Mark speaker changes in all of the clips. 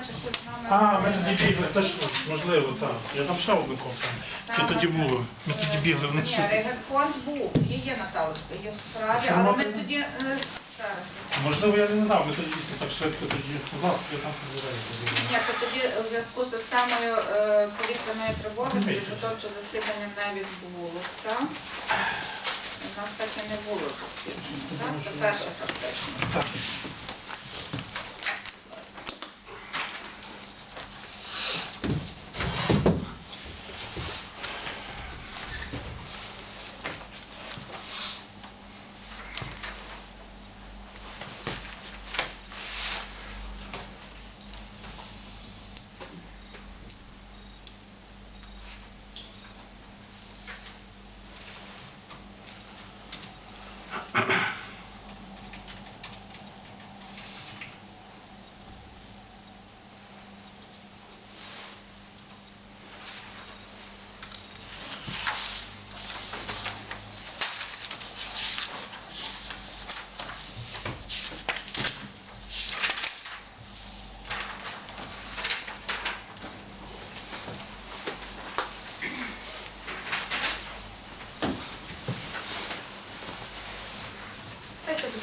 Speaker 1: чи щось з нами?
Speaker 2: А, ми тоді бігли, точно, можливо, так. Я там ще одну. Що
Speaker 1: Так,
Speaker 2: тоді було? Ми тоді бігли.
Speaker 1: Ні, регфонд був, її Наталочка, є в справі,
Speaker 2: Що
Speaker 1: але
Speaker 2: ми
Speaker 1: ми
Speaker 2: тоді-
Speaker 1: е, зараз,
Speaker 2: Можливо, я не знав, ми тоді дійсно так швидко тоді. Будь ласка, я там
Speaker 1: Ні, то тоді у зв'язку з системою е, повітряної тривоги
Speaker 2: Ну,
Speaker 1: підготовче засідання не відбулося. У нас так і не було засідання.
Speaker 2: Ну,
Speaker 1: Так? Це перше фактично.
Speaker 2: Так.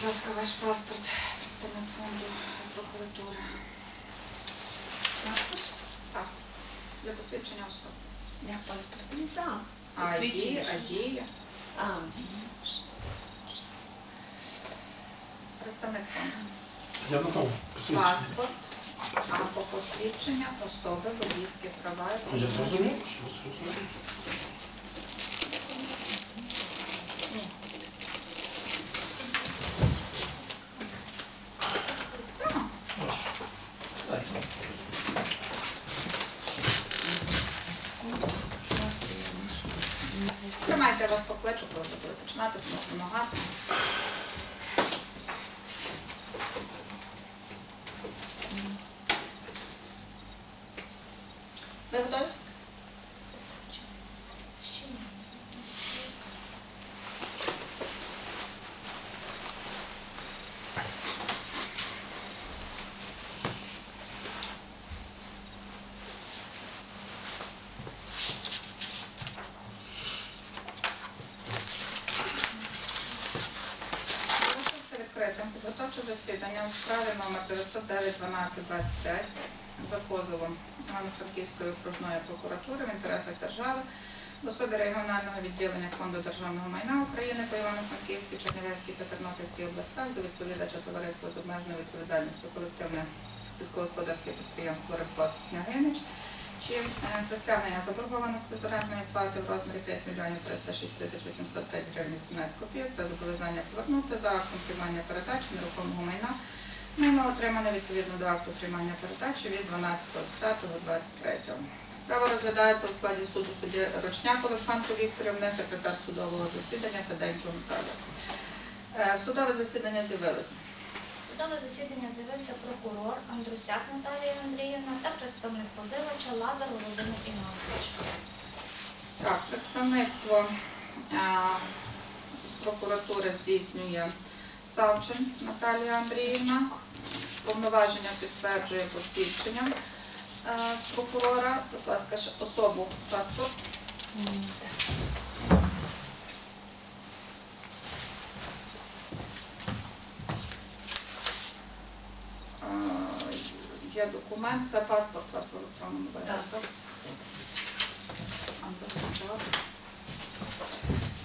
Speaker 1: Будь ласка, ваш паспорт, представник фонду прокуратури. Паспорт? Паспорт. Для посвідчення особи.
Speaker 3: Я паспорт не знала.
Speaker 1: А дія, а дія.
Speaker 3: А,
Speaker 1: Представник фонду.
Speaker 2: Я тому.
Speaker 1: Паспорт або посвідчення особи, водійські права.
Speaker 2: Я зрозумів, що зрозумів.
Speaker 1: Ні. Так.
Speaker 2: Ось. Дайте.
Speaker 1: Тримайте, я вас покличу, коли буде починати, тому що воно гасне. Ви готові? Підготовче засідання у справі номер 909 12 25 за позовом Івано-Франківської окружної прокуратури в інтересах держави в особі регіонального відділення Фонду державного майна України по Івано-Франківській, Чернівецькій та Тернопільській областях до відповідача товариства з обмеженою відповідальністю колективне сільськогосподарське підприємство Рибкос Княгинич чи е, про заборгованості з орендної плати в розмірі 5 мільйонів 306 тисяч 805 гривень 18 копійок та зобов'язання повернути за актом приймання передачі нерухомого майна майно отримане відповідно до акту приймання передачі від 12.10.23. Справа розглядається у складі суду судді Рочняк Олександру Вікторівни, секретар судового засідання Феденько Наталя. Е, В судове засідання з'явилися
Speaker 4: Судове засідання з'явився прокурор Андрусяк Наталія Андріївна та представник позивача Лазар Володимир Іванович.
Speaker 1: Так, представництво е, прокуратури здійснює Савчин Наталія Андріївна. Повноваження підтверджує посвідченням е, прокурора. Будь ласка, особу паспорт.
Speaker 3: м, так.
Speaker 1: Е, Є документ, це паспорт у вас в електронному варіанті.
Speaker 3: Так.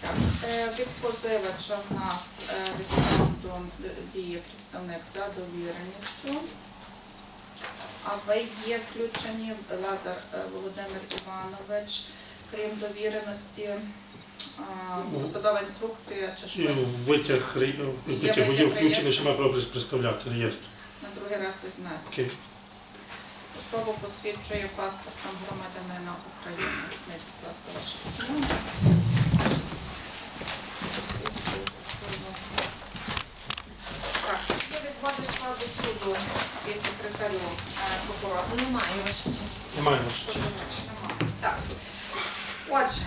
Speaker 1: Так, е, від позивача в нас е, від фонду діє представник за довіреністю. А ви є включені, Лазар е, Володимир Іванович, крім довіреності,
Speaker 2: Ну.
Speaker 1: посадова інструкція чи щось
Speaker 2: витяг
Speaker 1: Є
Speaker 2: витяг
Speaker 1: витяг
Speaker 2: водів включений,
Speaker 1: реєстру.
Speaker 2: що має право представляти реєстр.
Speaker 1: на другий раз ви знаєте.
Speaker 2: Окей.
Speaker 1: Особу посвідчує паспортом громадянина України. Візьміть, будь ласка, ваші документи. Так, є відводить складу суду і секретарю е, прокурора.
Speaker 3: Немає ваша честь.
Speaker 2: Немає ваш.
Speaker 1: Позивач немає. Так. Отже,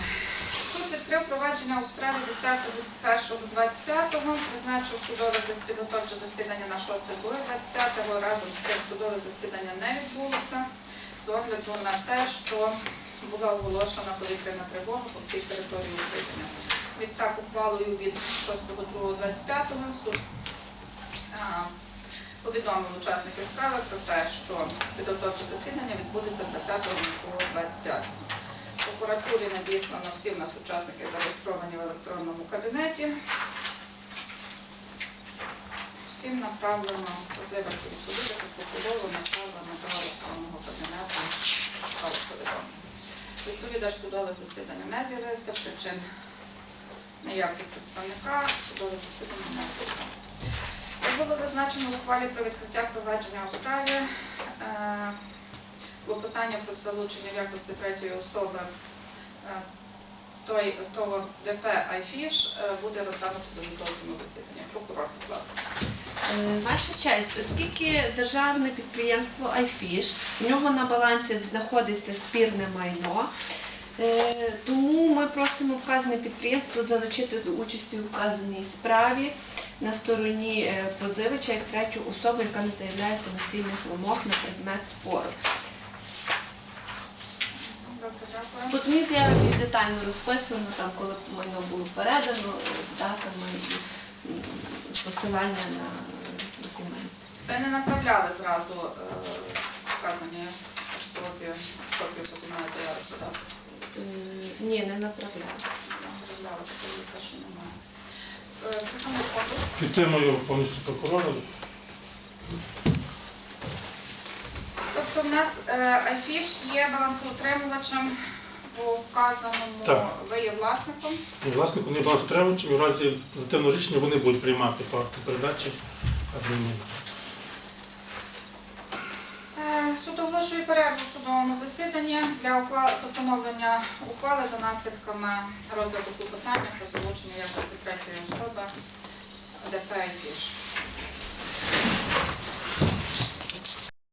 Speaker 1: суд відкрив провадження у справі 10.01.25, призначив судове підготовче засідання на 6.25, разом з тим судове засідання не відбулося з огляду на те, що була оголошена повітряна тривога по всій території України. Відтак ухвалою від 6.02.25 суд повідомив учасників справи про те, що підготовче засідання відбудеться 20.25. Прокуратурі надіслано всі в нас учасники зареєстровані в електронному кабінеті. Всім направлено позивачу від суду, прокурору направлено до електронного кабінету повідомлення. Відповідач судове засідання не з'явився, причин ніяких представника, судове засідання не відбулося. Як було зазначено в ухвалі про відкриття провадження у справі, е, клопотання про залучення в якості третьої особи той, того ДП «Айфіш» е, буде розглянуто до відповідного засідання. Прокурор, будь ласка.
Speaker 3: Е, Ваша честь, оскільки державне підприємство iFish, в нього на балансі знаходиться спірне майно, е, тому ми просимо вказане підприємство залучити до участі у вказаній справі на стороні е, позивача як третю особу, яка не заявляє самостійних вимог на предмет спору. Мені заява більш детально розписано, там, коли майно було передано, з датами і посилання на документи.
Speaker 1: Ви не направляли зразу е, вказані особі копію позивної заяви подати?
Speaker 3: Е, Ні, не направляла.
Speaker 1: Направляли, подивилися, що немає. Е, Представник.
Speaker 2: Підтримую повністю прокурора.
Speaker 1: В нас е, Айфіш є балансоутримувачем у вказаному,
Speaker 2: Так.
Speaker 1: ви є власником.
Speaker 2: І власник вони балансотримувачі, і в разі позитивного рішення вони будуть приймати по акту передачі адмінів.
Speaker 1: Е, Суд оголошує перерву в судовому засіданні для постановлення ухвали за наслідками розгляду клопотання про залучення якості третьої особи ДП «Айфіш».